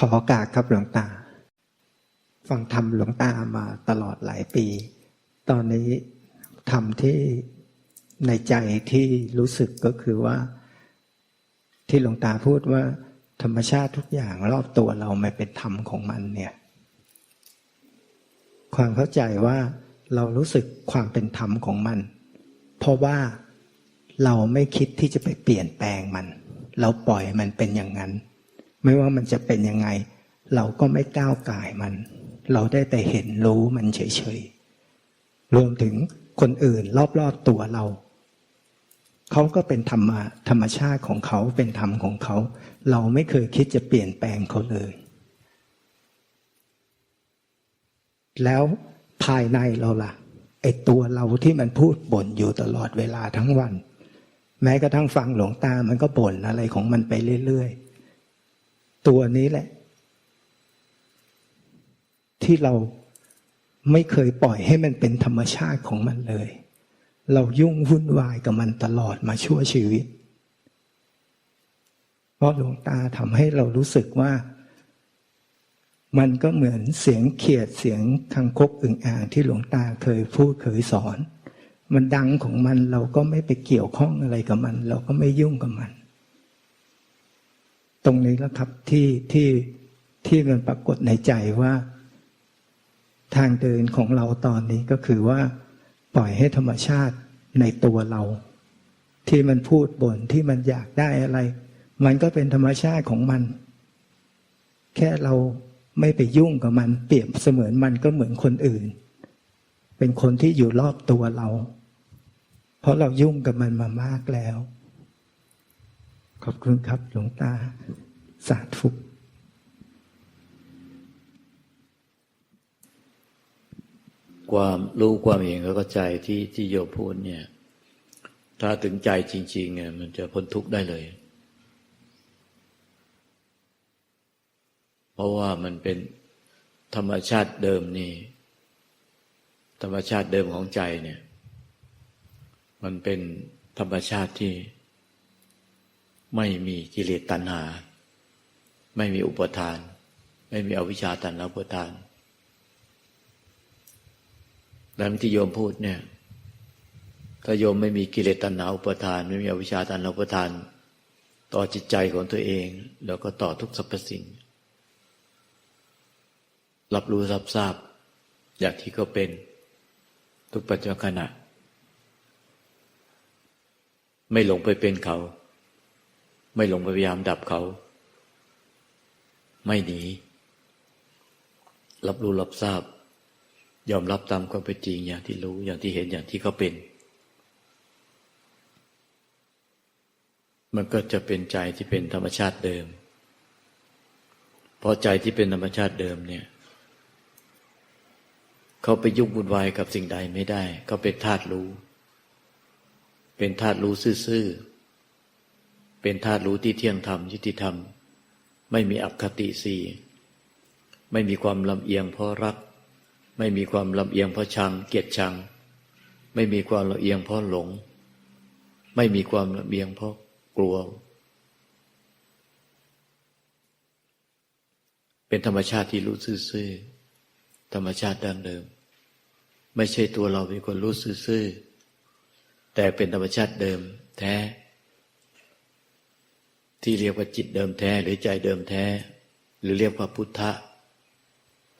ขอโอกาสครับหลวงตา ฟังธรรมหลวงตามาตลอดหลายปี ตอนนี้ธรรมที่ในใจที่รู้สึกก็คือว่า ที่หลวงตาพูดว่า ธรรมชาติทุกอย่างรอบตัวเราไม่เป็นธรรมของมันเนี่ย ความเข้าใจว่าเรารู้สึกความเป็นธรรมของมัน เพราะว่าเราไม่คิดที่จะไปเปลี่ยนแปลงมัน เราปล่อยมันเป็นอย่างนั้น ไม่ว่ามันจะเป็นยังไง เราก็ไม่ก้าวไก่ายมัน เราได้แต่เห็นรู้มันเฉยๆรวมถึงคนอื่นรอบๆตัวเราเขาก็เป็นธรรมธรรมชาติของเขาเป็นธรรมของเขา เราไม่เคยคิดจะเปลี่ยนแปลงเขาเลย แล้วภายในเราล่ะไอตัวเราที่มันพูดบ่นอยู่ตลอดเวลาทั้งวัน แม้กระทั่งฟังหลวงตามันก็บ่นอะไรของมันไปเรื่อยๆ ตัวนี้แหละ ที่เราไม่เคยปล่อยให้มันเป็นธรรมชาติของมันเลย เรายุ่งวุ่นวายกับมันตลอดมาชั่วชีวิต เพราะหลวงตาทำให้เรารู้สึกว่า มันก็เหมือนเสียงเขียดเสียงคังคกอึ่งอ่างที่หลวงตาเคยพูดเคยสอน มันดังของมันเราก็ไม่ไปเกี่ยวข้องอะไรกับมัน เราก็ไม่ยุ่งกับมัน ตรงนี้แล้วครับที่ที่ที่มันปรากฏในใจว่า ทางเดินของเราตอนนี้ก็คือว่า ปล่อยให้ธรรมชาติในตัวเรา ที่มันพูดบ่นที่มันอยากได้อะไร มันก็เป็นธรรมชาติของมัน แค่เราไม่ไปยุ่งกับมัน เปรียบเสมือนมันก็เหมือนคนอื่น เป็นคนที่อยู่รอบตัวเรา เพราะเรายุ่งกับมันมามากแล้ว ขอบคุณครับ หลวงตา สาธุความรู้ความเห็นแล้วก็ใจที่ที่โยพูดเนี่ย ถ้าถึงใจจริงๆเนี่ยมันจะพ้นทุกข์ได้เลย เพราะว่ามันเป็นธรรมชาติเดิมนี่ ธรรมชาติเดิมของใจเนี่ย มันเป็นธรรมชาติที่ ไม่มีกิเลสตัณหา ไม่มีอุปทาน ไม่มีอวิชชาตัณหาอุปทานดังที่โยมพูดเนี่ยถ้าโยมไม่มีกิเลสตัณหาอุปทาน ไม่มีอวิชชาตัณหาอุปทาน ต่อจิตใจของตัวเอง แล้วก็ต่อทุกสรรพสิ่ง รับรู้รับทราบ อย่างที่เขาเป็น ทุกปัจจุบันขณะ ไม่หลงไปเป็นเขา ไม่หลงพยายามดับเขา ไม่หนี รับรู้รับทราบ ยอมรับตามความเป็นจริงอย่างที่รู้อย่างที่เห็นอย่างที่เขาเป็น มันก็จะเป็นใจที่เป็นธรรมชาติเดิม เพราะใจที่เป็นธรรมชาติเดิมเนี่ยเขาไปยุ่งวุ่นวายกับสิ่งใดไม่ได้ เขาเป็นธาตุรู้ เป็นธาตุรู้ซื่อๆ เป็นธาตุรู้ที่เที่ยงธรรมยุติธรรม ไม่มีอคติสีไม่มีความลำเอียงเพราะรัก ไม่มีความลำเอียงเพราะชัง เกียดชัง ไม่มีความลำเอียงเพราะหลง ไม่มีความลำเอียงเพราะกลัว เป็นธรรมชาติที่รู้ซื่อๆธรรมชาติดั้งเดิม ไม่ใช่ตัวเราเป็นคนรู้ซื่อๆแต่เป็นธรรมชาติเดิม แท้ ที่เรียกว่าจิตเดิมแท้หรือใจเดิมแท้ หรือเรียกว่าพุทธะ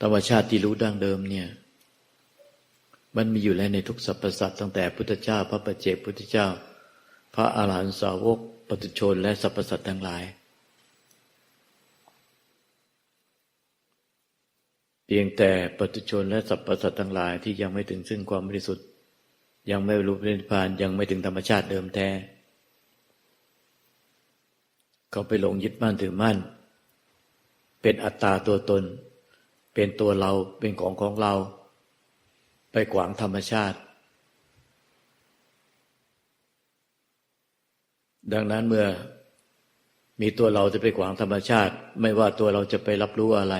ธรรมชาติที่รู้ดั้งเดิมเนี่ย มันมีอยู่แล้วในทุกสรรพสัตว์ตั้งแต่พุทธเจ้า พระปัจเจกพุทธเจ้า พระอาหารหันตสาวกปฏิชนและสรรพสัตว์ทั้งหลาย เพียงแต่ปฏิชนและสรรพสัตว์ทั้งหลายที่ยังไม่ถึงซึ่งความบริสุทธิ์ ยังไม่รู้เรื่องพานยังไม่ถึงธรรมชาติเดิมแท้ เขาไปหลงยึดมั่นถือมั่น เป็นอัตตาตัวตน เป็นตัวเราเป็นของของเรา ไปขวางธรรมชาติ ดังนั้นเมื่อมีตัวเราจะไปขวางธรรมชาติ ไม่ว่าตัวเราจะไปรับรู้อะไร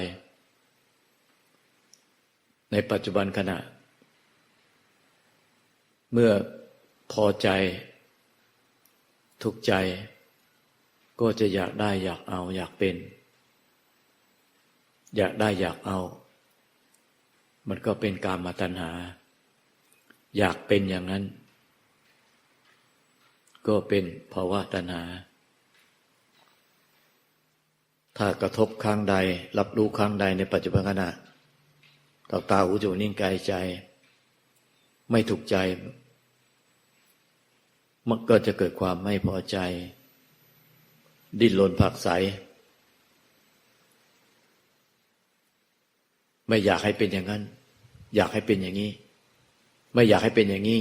ในปัจจุบันขณะ เมื่อพอใจ ทุกข์ใจ ก็จะอยากได้อยากเอาอยากเป็น อยากได้อยากเอา มันก็เป็นการมาตัณหา อยากเป็นอย่างนั้น ก็เป็นภาวะตัณหา ถ้ากระทบครั้งใด รับรู้ครั้งใดในปัจจุบันขณะต่อตาหูจมูกนิ้วกายใจ ไม่ถูกใจ มันก็จะเกิดความไม่พอใจ ดิ้นรนผักใส ไม่อยากให้เป็นอย่างนั้น อยากให้เป็นอย่างนี้ ไม่อยากให้เป็นอย่างนี้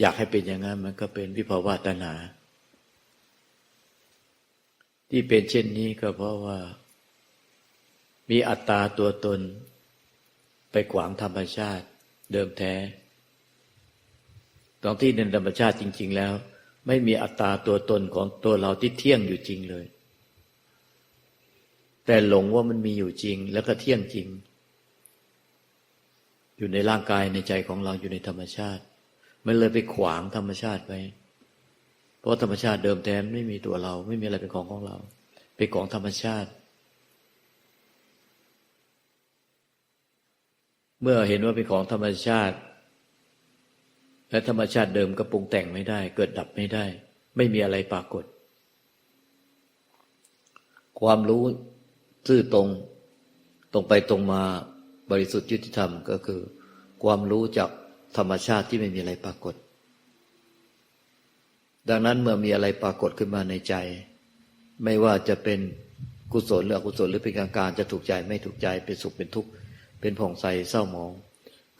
อยากให้เป็นอย่างนั้น มันก็เป็นวิภาวะตัณหา ที่เป็นเช่นนี้ก็เพราะว่า มีอัตตาตัวตน ไปขวางธรรมชาติเดิมแท้ตอนที่ในธรรมชาติจริง ๆ แล้ว ไม่มีอัตตาตัวตนของตัวเราที่เที่ยงอยู่จริงเลย แต่หลงว่ามันมีอยู่จริงแล้วก็เที่ยงจริง อยู่ในร่างกายในใจของเราอยู่ในธรรมชาติ มันเลยไปขวางธรรมชาติไว้เพราะธรรมชาติเดิมแท้ไม่มีตัวเรา ไม่มีอะไรเป็นของของเรา เป็นของธรรมชาติ เมื่อเห็นว่าเป็นของธรรมชาติ และธรรมชาติเดิมก็ปรุงแต่งไม่ได้ เกิดดับไม่ได้ ไม่มีอะไรปรากฏ ความรู้ซื่อตรง ตรงไปตรงมาบริสุทธิ์ยุติธรรมก็คือ ความรู้จากธรรมชาติที่ไม่มีอะไรปรากฏ ดังนั้นเมื่อมีอะไรปรากฏขึ้นมาในใจ ไม่ว่าจะเป็นกุศลหรืออกุศลหรือเป็นกลางการจะถูกใจไม่ถูกใจเป็นสุขเป็นทุกข์เป็นผ่องใสเศร้าหมอง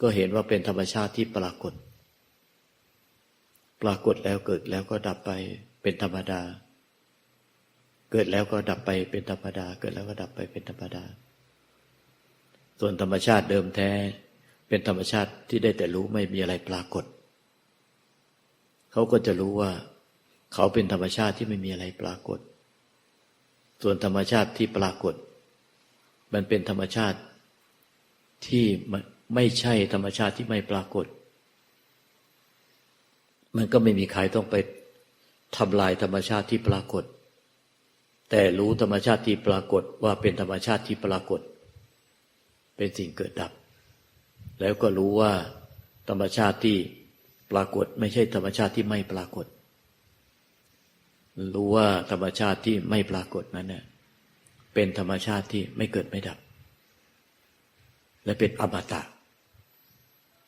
ก็เห็นว่าเป็นธรรมชาติที่ปรากฏ ปรากฏแล้วเกิดแล้วก็ดับไปเป็นธรรมดา เกิดแล้วก็ดับไปเป็นธรรมดา เกิดแล้วก็ดับไปเป็นธรรมดา ส่วนธรรมชาติเดิมแท้ เป็นธรรมชาติที่ได้แต่รู้ไม่มีอะไรปรากฏ เขาก็จะรู้ว่า เขาเป็นธรรมชาติที่ไม่มีอะไรปรากฏ ส่วนธรรมชาติที่ปรากฏ มันเป็นธรรมชาติที่ไม่ใช่ธรรมชาติที่ไม่ปรากฏ มันก็ไม่มีใครต้องไปทำลายธรรมชาติที่ปรากฏ แต่รู้ธรรมชาติที่ปรากฏว่าเป็นธรรมชาติที่ปรากฏ เป็นสิ่งเกิดดับ แล้วก็รู้ว่า ธรรมชาติที่ปรากฏ ไม่ใช่ธรรมชาติที่ไม่ปรากฏ รู้ว่าธรรมชาติที่ไม่ปรากฏนั้นเน่ยเป็นธรรมชาติที่ไม่เกิดไม่ดับ และเป็นอมตะ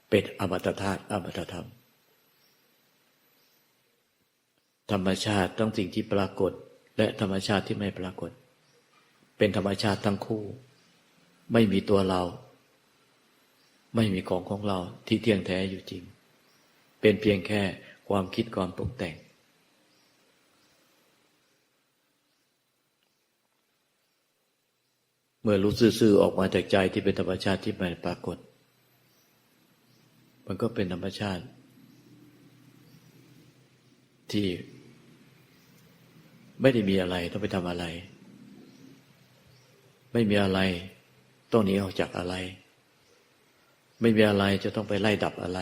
เป็นอมตะธาตุอมตะธรรม ธรรมชาติต้งสิ่งที่ปรากฏ และธรรมชาติที่ไม่ปรากฏ เป็นธรรมชาติทั้งคู่ ไม่มีตัวเรา ไม่มีของของเราที่เที่ยงแท้อยู่จริง เป็นเพียงแค่ความคิดความปรุงแต่งเมื่อรู้ซื่อๆออกมาจากใจที่เป็นธรรมชาติที่ไม่ปรากฏ มันก็เป็นธรรมชาติ ที่ ไม่ได้มีอะไรต้องไปทำอะไร ไม่มีอะไร ต้องหนีออกจากอะไร ไม่มีอะไรจะต้องไปไล่ดับอะไร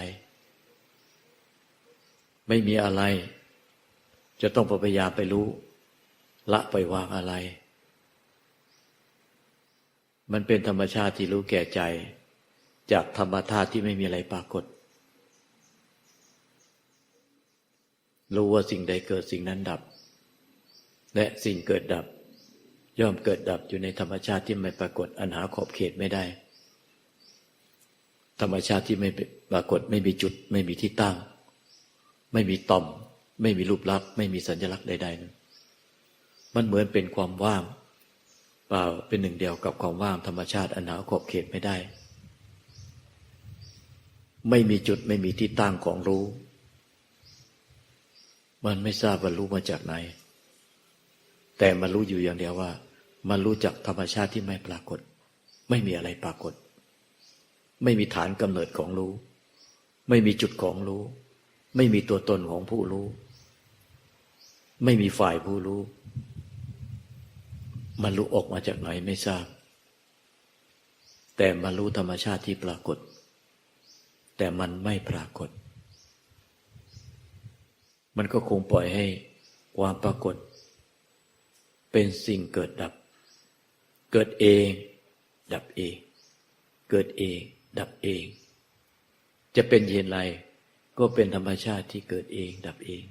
ไม่มีอะไร จะต้องพยายามไปรู้ ละไปวางอะไร มันเป็นธรรมชาติที่รู้แก่ใจ จากธรรมธาตุที่ไม่มีอะไรปรากฏรู้ว่าสิ่งใดเกิดสิ่งนั้นดับ และสิ่งเกิดดับ ย่อมเกิดดับอยู่ในธรรมชาติที่ไม่ปรากฏอันหาขอบเขตไม่ได้ ธรรมชาติที่ไม่ปรากฏไม่มีจุด ไม่มีที่ตั้ง ไม่มีต่อม ไม่มีรูปลักษณ์ไม่มีสัญลักษณ์ใดๆนั้นมันเหมือนเป็นความว่างเปล่าเป็นหนึ่งเดียวกับความว่างธรรมชาติอันหาขอบเขตไม่ได้ ไม่มีจุดไม่มีที่ตั้งของรู้ มันไม่ทราบว่ารู้มาจากไหน แต่มันรู้อยู่อย่างเดียวว่า มันรู้จักธรรมชาติที่ไม่ปรากฏ ไม่มีอะไรปรากฏ ไม่มีฐานกำเนิดของรู้ ไม่มีจุดของรู้ ไม่มีตัวตนของผู้รู้ ไม่มีฝ่ายผู้รู้ มันรู้ออกมาจากไหนไม่ทราบ แต่มันรู้ธรรมชาติที่ปรากฏ แต่มันไม่ปรากฏ มันก็คงปล่อยให้ความปรากฏ เป็นสิ่งเกิดดับ เกิดเอง ดับเอง เกิดเอง ดับเอง จะเป็นเย็นไร ก็เป็นธรรมชาติที่เกิดเอง ดับเอง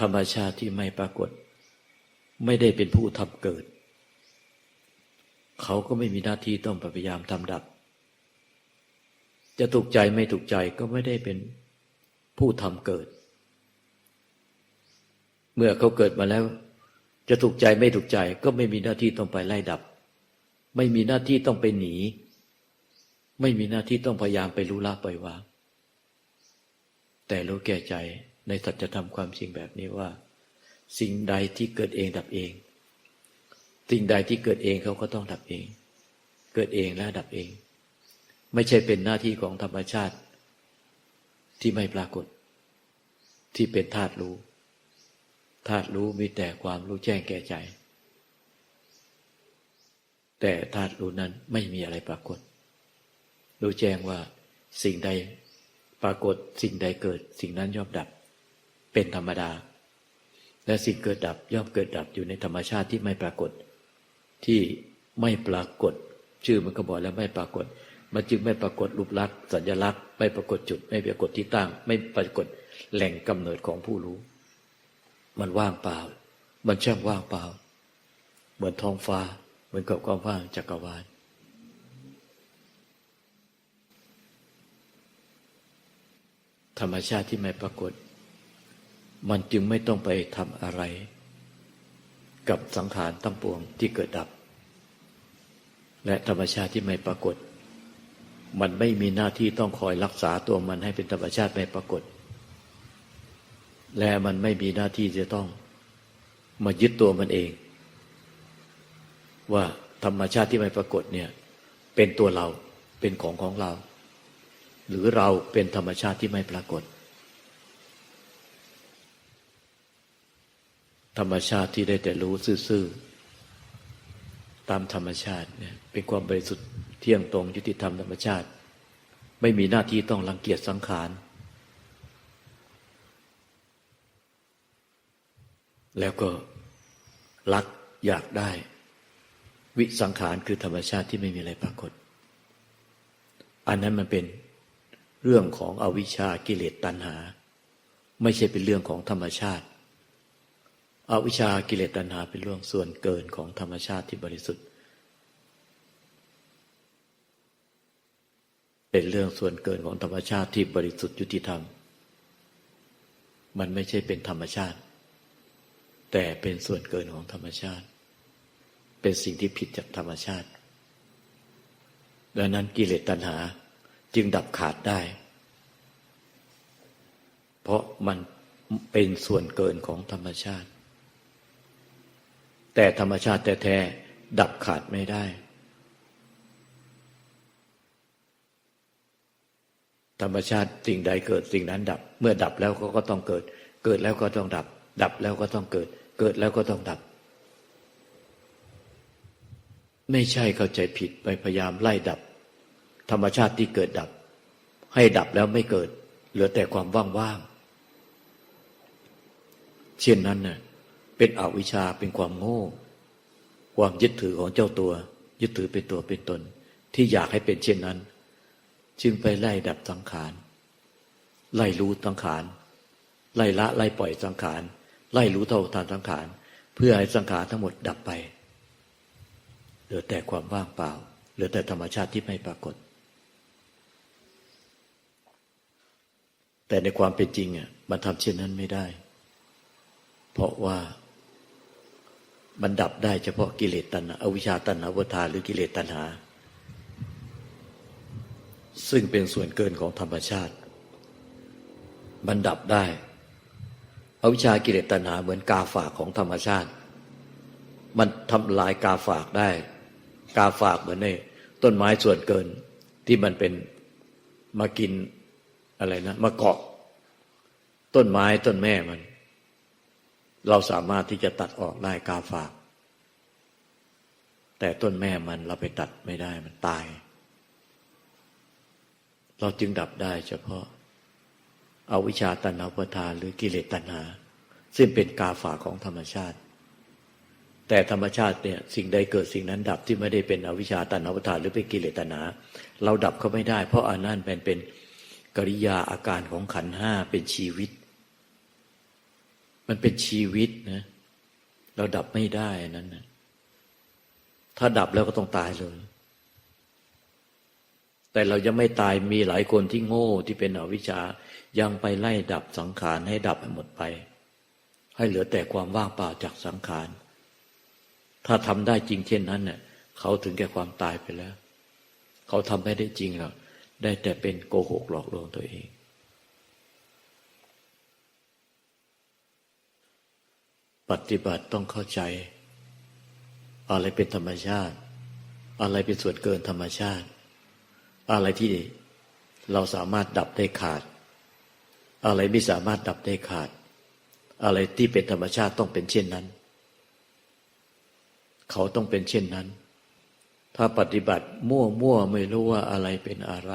ธรรมชาติที่ไม่ปรากฏ ไม่ได้เป็นผู้ทำเกิด เขาก็ไม่มีหน้าที่ต้องพยายามทำดับ จะถูกใจไม่ถูกใจก็ไม่ได้เป็นผู้ทำเกิด เมื่อเขาเกิดมาแล้ว จะถูกใจไม่ถูกใจ ก็ไม่มีหน้าที่ต้องไปไล่ดับ ไม่มีหน้าที่ต้องไปหนี ไม่มีหน้าที่ต้องพยายามไปรู้ละปล่อยวางแต่รู้แก่ใจในสัจธรรมความจริงแบบนี้ว่า สิ่งใดที่เกิดเองดับเอง สิ่งใดที่เกิดเองเขาก็ต้องดับเอง เกิดเองและดับเอง ไม่ใช่เป็นหน้าที่ของธรรมชาติ ที่ไม่ปรากฏ ที่เป็นธาตุรู้ ธาตุรู้มีแต่ความรู้แจ้งแก่ใจ แต่ธาตุรู้นั้นไม่มีอะไรปรากฏ รู้แจ้งว่าสิ่งใดปรากฏสิ่งใดเกิด สิ่งนั้นย่อมดับ เป็นธรรมดา และสิ่งเกิดดับย่อมเกิดดับอยู่ในธรรมชาติที่ไม่ปรากฏ ที่ไม่ปรากฏ ชื่อมันก็บอกแล้วไม่ปรากฏ มันจึงไม่ปรากฏรูปลักษณ์สัญลักษณ์ ไม่ปรากฏจุด ไม่ปรากฏที่ตั้ง ไม่ปรากฏแหล่งกำเนิดของผู้รู้ มันว่างเปล่า มันช่างว่างเปล่า เหมือนท้องฟ้า เหมือนกับความว่างจักรวาลธรรมชาติที่ไม่ปรากฏ มันจึงไม่ต้องไปทำอะไร กับสังขารตั้งปวงที่เกิดดับ และธรรมชาติที่ไม่ปรากฏ มันไม่มีหน้าที่ต้องคอยรักษาตัวมันให้เป็นธรรมชาติไม่ปรากฏ และมันไม่มีหน้าที่จะต้อง มายึดตัวมันเอง ว่าธรรมชาติที่ไม่ปรากฏเนี่ย เป็นตัวเราเป็นของของเรา หรือเราเป็นธรรมชาติที่ไม่ปรากฏ ธรรมชาติที่ได้แต่รู้ซื่อๆตามธรรมชาติเนี่ยเป็นความบริสุทธิ์เที่ยงตรงยุติธรรมธรรมชาติ ไม่มีหน้าที่ต้องรังเกียจสังขาร แล้วก็รักอยากได้ วิสังขารคือธรรมชาติที่ไม่มีอะไรปรากฏ อันนั้นมันเป็นเรื่องของอวิชากิเลสตัณหา ไม่ใช่เป็นเรื่องของธรรมชาติอวิชากิเลสตัณหาเป็นเรื่องส่วนเกินของธรรมชาติที่บริสุทธิ์ เป็นเรื่องส่วนเกินของธรรมชาติที่บริสุทธิ์ยุติธรรม มันไม่ใช่เป็นธรรมชาติ แต่เป็นส่วนเกินของธรรมชาติ เป็นสิ่งที่ผิดจากธรรมชาติ ดังนั้นกิเลสตัณหาจึงดับขาดได้ เพราะมันเป็นส่วนเกินของธรรมชาติ แต่ธรรมชาติแท้ๆดับขาดไม่ได้ ธรรมชาติสิ่งใดเกิดสิ่งนั้นดับ เมื่อดับแล้วก็ก็ต้องเกิด เกิดแล้วก็ต้องดับ ดับแล้วก็ต้องเกิด เกิดแล้วก็ต้องดับ ไม่ใช่เข้าใจผิดไปพยายามไล่ดับ ธรรมชาติที่เกิดดับ ให้ดับแล้วไม่เกิด เหลือแต่ความว่างๆเช่นนั้นน่ะเป็นอวิชชาเป็นความโง่ ความยึดถือของเจ้าตัว ยึดถือเป็นตัวเป็นตน ที่อยากให้เป็นเช่นนั้น จึงไปไล่ดับสังขารไล่รู้สังขารไล่ละไล่ปล่อยสังขาร ไล่รู้เท่าทานสังขาร เพื่อให้สังขารทั้งหมดดับไป เหลือแต่ความว่างเปล่า เหลือแต่ธรรมชาติที่ไม่ปรากฏ แต่ในความเป็นจริงอะมันทำเช่นนั้นไม่ได้ เพราะว่ามันดับได้เฉพาะกิเลสตัณหาอวิชชาตัณหาวัฏาหรือกิเลสตัณหา ซึ่งเป็นส่วนเกินของธรรมชาติ มันดับได้ อวิชากิเลสตัณหาเหมือนกาฝากของธรรมชาติ มันทำลายกาฝากได้ กาฝากเหมือนในต้นไม้ส่วนเกินที่มันเป็นมากินอะไรนะมาเกาะ ต้นไม้ต้นแม่มัน เราสามารถที่จะตัดออกได้กาฝาก แต่ต้นแม่มันเราไปตัดไม่ได้มันตาย เราจึงดับได้เฉพาะ อวิชาตัณหาประทานหรือกิเลสตัณหา ซึ่งเป็นกาฝากของธรรมชาติ แต่ธรรมชาติเนี่ยสิ่งใดเกิดสิ่งนั้นดับที่ไม่ได้เป็นอวิชชาตันหาอุปทานหรือเป็นกิเลสตัณหา เราดับเขาไม่ได้ เพราะอันนั้นเป็นเป็นกริยาอาการของขันห้าเป็นชีวิต มันเป็นชีวิตนะเราดับไม่ได้นนั้นนะถ้าดับแล้วก็ต้องตายเลย แต่เรายังไม่ตายมีหลายคนที่โง่ที่เป็นอวิชชายังไปไล่ดับสังขารให้ดับหหมดไป ให้เหลือแต่ความว่างเปล่าจากสังขาร ถ้าทำได้จริงเช่นนั้นเนี่ยเขาถึงแก่ความตายไปแล้ว เขาทำไม่ได้จริงหรอกได้แต่เป็นโกหกหลอกลวงตัวเองปฏิบัติต้องเข้าใจ อะไรเป็นธรรมชาติ อะไรเป็นส่วนเกินธรรมชาติ อะไรที่เราสามารถดับได้ขาด อะไรไม่สามารถดับได้ขาด อะไรที่เป็นธรรมชาติต้องเป็นเช่นนั้น เขาต้องเป็นเช่นนั้น ถ้าปฏิบัติมั่วมั่วไม่รู้ว่าอะไรเป็นอะไร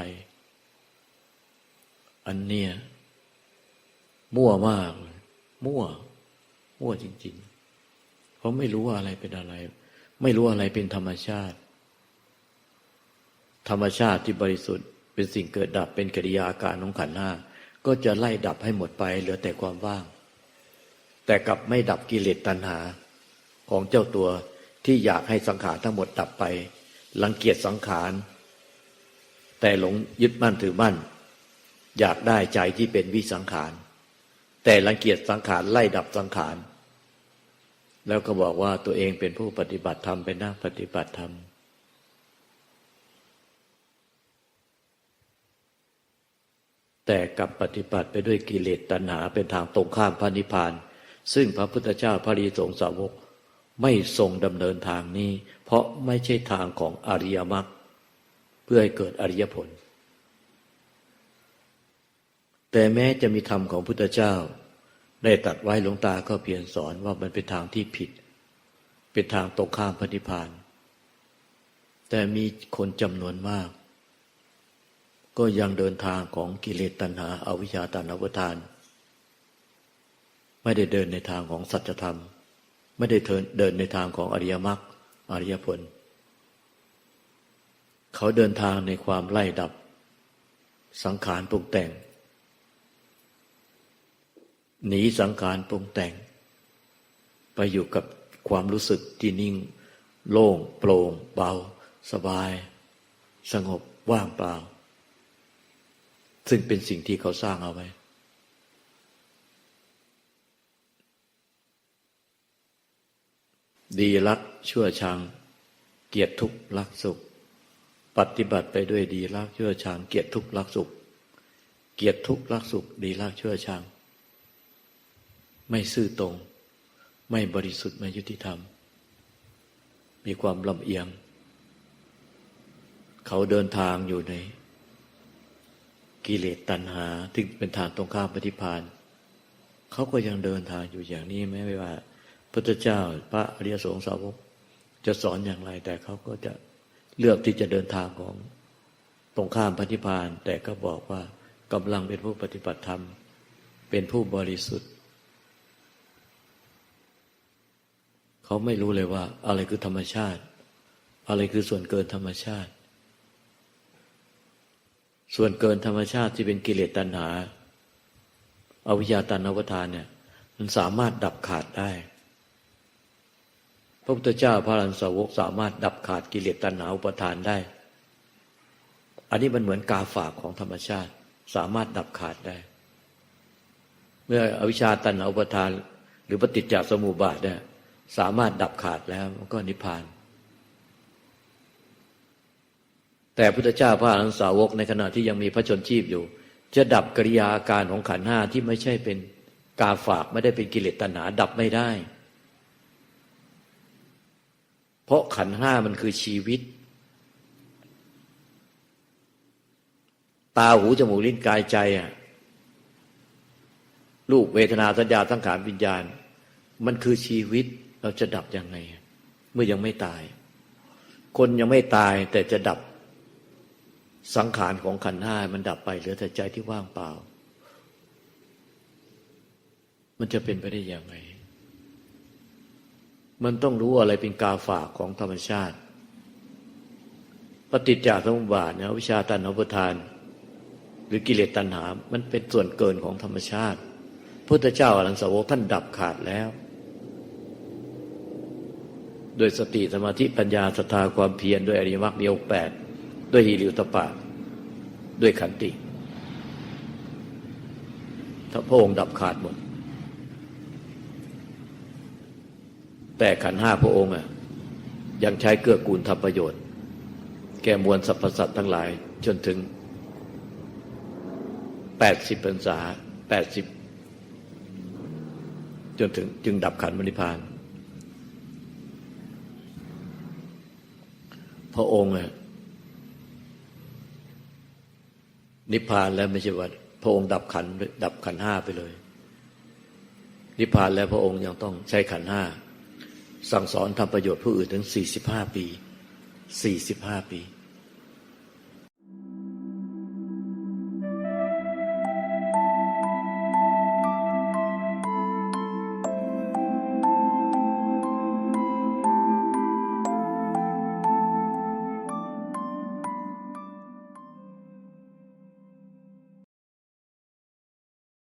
อันเนี้ยมั่วมากเลยมั่ว มั่วจริง ๆ เพราะไม่รู้ว่าอะไรเป็นอะไร ไม่รู้อะไรเป็นธรรมชาติ ธรรมชาติที่บริสุทธิ์ เป็นสิ่งเกิดดับเป็นกิริยาอาการของขันห้าก็จะไล่ดับให้หมดไปเหลือแต่ความว่าง แต่กลับไม่ดับกิเลสตัณหา ของเจ้าตัวที่อยากให้สังขารทั้งหมดดับไปรังเกียจสังขาร แต่หลงยึดมั่นถือมั่น อยากได้ใจที่เป็นวิสังขาร แต่รังเกียจสังขารไล่ดับสังขาร แล้วก็บอกว่าตัวเองเป็นผู้ปฏิบัติธรรมเป็นนักปฏิบัติธรรม แต่กับปฏิบัติไปด้วยกิเลสตัณหาเป็นทางตรงข้ามพระนิพพาน ซึ่งพระพุทธเจ้าพระรีสงสาวก ไม่ทรงดำเนินทางนี้ เพราะไม่ใช่ทางของอริยมรรคเพื่อให้เกิดอริยผล แต่แม้จะมีธรรมของพุทธเจ้า ได้ตัดไว้หลวงตาก็เพียรสอนว่ามันเป็นทางที่ผิด เป็นทางตรงข้ามพระนิพพาน แต่มีคนจำนวนมาก ก็ยังเดินทางของกิเลสตัณหาอาวิชชาตัณหาอุปทาน ไม่ได้เดินในทางของสัจธรรม ไม่ได้เดินในทางของอริยมรรคอริยผล เขาเดินทางในความไล่ดับ สังขารปรุงแต่ง หนีสังขารปรุงแต่ง ไปอยู่กับความรู้สึกที่นิ่ง โล่ง โปร่ง เบา สบาย สงบว่างเปล่า ซึ่งเป็นสิ่งที่เขาสร้างเอาไว้ ดีรักชั่วชัง เกียรติทุกข์รักสุข ปฏิบัติไปด้วยดีรักชั่วชัง เกียรติทุกข์รักสุข เกียรติทุกข์รักสุข ดีรักชั่วชัง ไม่ซื่อตรง ไม่บริสุทธิ์ไม่ยุติธรรม มีความลำเอียง เขาเดินทางอยู่ใน กิเลสตัณหาที่เป็นทางตรงข้ามปฏิพานเขาก็ยังเดินทางอยู่อย่างนี้แม้ไม่ว่าพุทธเจ้าพระอริยสงฆ์สาวกจะสอนอย่างไร แต่เขาก็จะเลือกที่จะเดินทางของตรงข้ามปฏิพานแต่ก็บอกว่ากำลังเป็นผู้ปฏิบัติธรรม เป็นผู้บริสุทธิ์เขาไม่รู้เลยว่า อะไรคือธรรมชาติ อะไรคือส่วนเกินธรรมชาติ ส่วนเกินธรรมชาติที่เป็นกิเลสตัณหาอาวิชชาตัณหาวทานเนี่ย มันสามารถดับขาดได้ พระพุทธเจ้าพระรันสาวกสามารถดับขาดกิเลสตัณหาอุปทานได้ อันนี้มันเหมือนกาฝากของธรรมชาติ สามารถดับขาดได้ เมื่ออวิชชาตัณหาอุปทาน หรือปฏิจจสมุปบาทเนี่ยสามารถดับขาดแล้วมันก็นิพพาน แต่พุทธเจ้าพระอรหันตสาวกในขณะที่ยังมีพระชนชีพอยู่ จะดับกิริยาอาการของขันห้าที่ไม่ใช่เป็นกาฝากไม่ได้เป็นกิเลสตัณหาดับไม่ได้ เพราะขันห้ามันคือชีวิต ตาหูจมูกลิ้นกายใจอะรูปเวทนาสัญญาสังขารวิญญาณ มันคือชีวิตเราจะดับยังไง เมื่อยังไม่ตาย คนยังไม่ตายแต่จะดับ สังขารของขันห้ามันดับไปเหลือแต่ใจที่ว่างเปล่า มันจะเป็นไปได้ยังไง มันต้องรู้อะไรเป็นกาฝากของธรรมชาติ ปฏิจจสมุปบาทเนี่ยวิชาตันหาปทาน หรือกิเลสตัณหา มันเป็นส่วนเกินของธรรมชาติพุทธเจ้าอรังสาวกท่านดับขาดแล้ว โดยสติสมาธิปัญญาศรัทธาความเพียรด้วยอริยมรรคมีองค์แปด ด้วยฮิริอุตปะด้วยขันติ ถ้าพระองค์ดับขาดหมด แต่ขันห้าพระองค์อะยังใช้เกื้อกูลทำประโยชน์ แก่มวลสรรพสัตว์ทั้งหลาย จนถึงแปดสิบพรรษาแปดสิบจนถึงจึงดับขันมรรคนิพาน พระองค์อะ นิพพานแล้วไม่ใช่ว่าพระองค์ดับขันดับขันห้าไปเลย นิพพานแล้วพระองค์ยังต้องใช้ขันห้าสั่งสอนทำประโยชน์ผู้อื่นถึงสี่สิบห้าปีสี่สิบห้าปี